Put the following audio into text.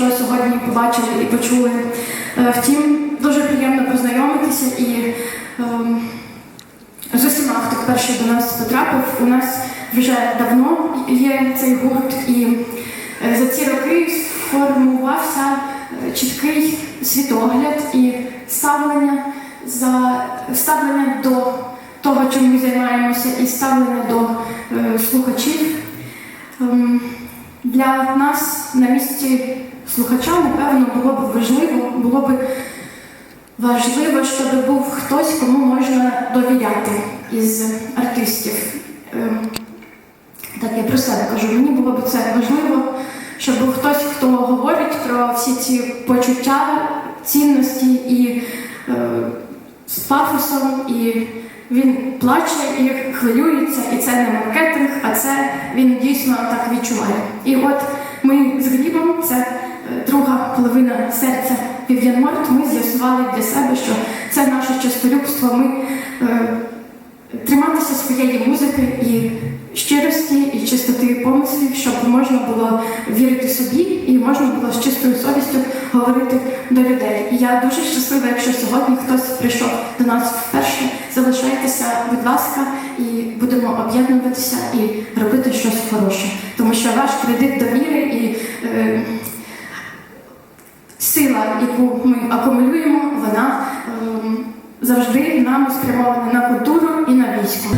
що сьогодні побачили і почули. Е, Втім, дуже приємно познайомитися і ем, з усіма, хто вперше до нас потрапив. У нас вже давно є цей гурт, і е, за ці роки сформувався е, чіткий світогляд і ставлення за ставлення до того, чим ми займаємося, і ставлення до слухачів. Ем, Для нас на місці слухача, напевно, було б важливо, було б важливо, щоб був хтось, кому можна довіряти із артистів. Ем, Так, я про себе кажу, мені було б це важливо, щоб був хтось, хто говорить про всі ці почуття, цінності і е, з пафосом, і він плаче і хвилюється, і це не маркетинг, а це він дійсно так відчуває. І от ми з Глібом, це друга половина серця Вів'ян ми з'ясували для себе, що це наше частолюбство. Ми е, триматися своєї музики і щирості, і чистоти помислів, щоб можна було вірити собі і можна було з чистою совістю говорити до людей. І я дуже щаслива, якщо сьогодні хтось прийшов до нас вперше. Залишайтеся, будь ласка, і будемо об'єднуватися і робити щось хороше, тому що ваш кредит довіри і е, сила, яку ми акумулюємо, вона ем, завжди нам спрямована на культуру і на військо.